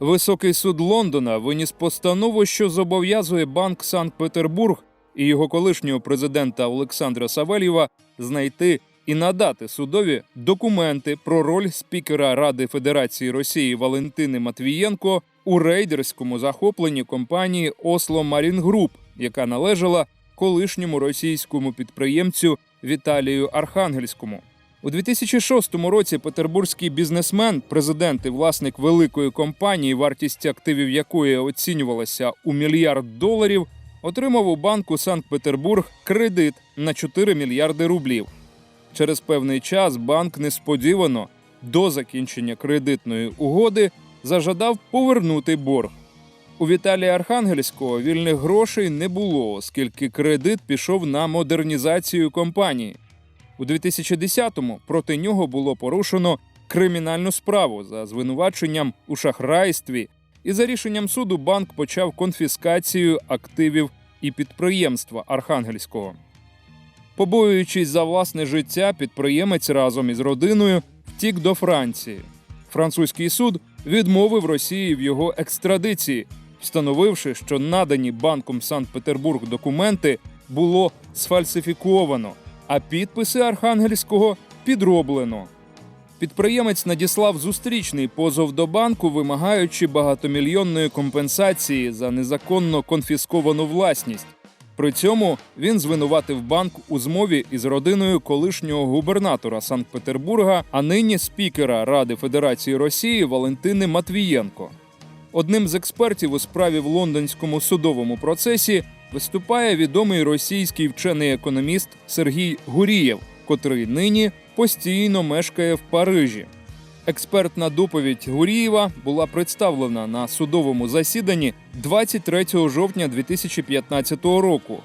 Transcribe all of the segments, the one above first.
Високий суд Лондона виніс постанову, що зобов'язує банк Санкт-Петербург і його колишнього президента Олександра Савельєва знайти і надати судові документи про роль спікера Ради Федерації Росії Валентини Матвієнко у рейдерському захопленні компанії Осло Марін Груп, яка належала колишньому російському підприємцю Віталію Архангельському. У 2006 році петербурзький бізнесмен, президент і власник великої компанії, вартість активів якої оцінювалася у мільярд доларів, отримав у банку Санкт-Петербург кредит на 4 мільярди рублів. Через певний час банк несподівано до закінчення кредитної угоди зажадав повернути борг. У Віталія Архангельського вільних грошей не було, оскільки кредит пішов на модернізацію компанії. У 2010-му проти нього було порушено кримінальну справу за звинуваченням у шахрайстві, і за рішенням суду банк почав конфіскацію активів і підприємства Архангельського. Побоюючись за власне життя, підприємець разом із родиною втік до Франції. Французький суд відмовив Росії в його екстрадиції, встановивши, що надані банком Санкт-Петербург документи було сфальсифіковано, а підписи Архангельського підроблено. Підприємець надіслав зустрічний позов до банку, вимагаючи багатомільйонної компенсації за незаконно конфісковану власність. При цьому він звинуватив банк у змові із родиною колишнього губернатора Санкт-Петербурга, а нині спікера Ради Федерації Росії Валентини Матвієнко. Одним з експертів у справі в лондонському судовому процесі виступає відомий російський вчений економіст Сергій Гурієв, котрий нині постійно мешкає в Парижі. Експертна доповідь Гурієва була представлена на судовому засіданні 23 жовтня 2015 року.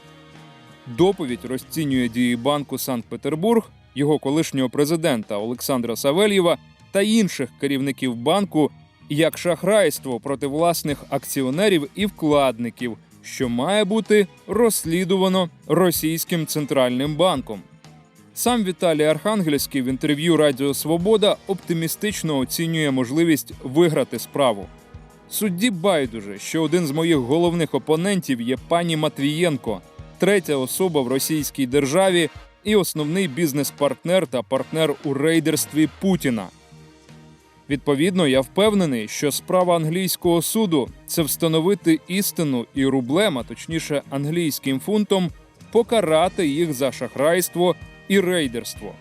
Доповідь розцінює дії банку Санкт-Петербург, його колишнього президента Олександра Савельєва та інших керівників банку як шахрайство проти власних акціонерів і вкладників, що має бути розслідувано російським центральним банком. Сам Віталій Архангельський в інтерв'ю Радіо Свобода оптимістично оцінює можливість виграти справу. Судді байдуже, що один з моїх головних опонентів є пані Матвієнко, третя особа в російській державі і основний бізнес-партнер та партнер у рейдерстві Путіна. Відповідно, я впевнений, що справа англійського суду це встановити істину і рублем, а точніше англійським фунтом, покарати їх за шахрайство і рейдерство.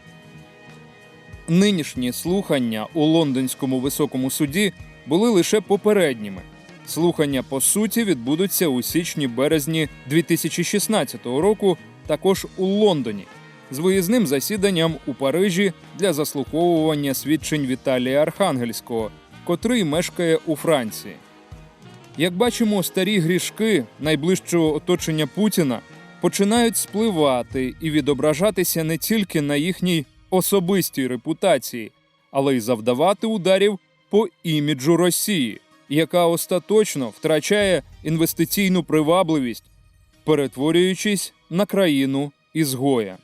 Нинішні слухання у лондонському високому суді були лише попередніми. Слухання по суті відбудуться у січні-березні 2016 року, також у Лондоні, з виїзним засіданням у Парижі для заслуховування свідчень Віталія Архангельського, котрий мешкає у Франції. Як бачимо, старі грішки найближчого оточення Путіна починають спливати і відображатися не тільки на їхній особистій репутації, але й завдавати ударів по іміджу Росії, яка остаточно втрачає інвестиційну привабливість, перетворюючись на країну ізгоя.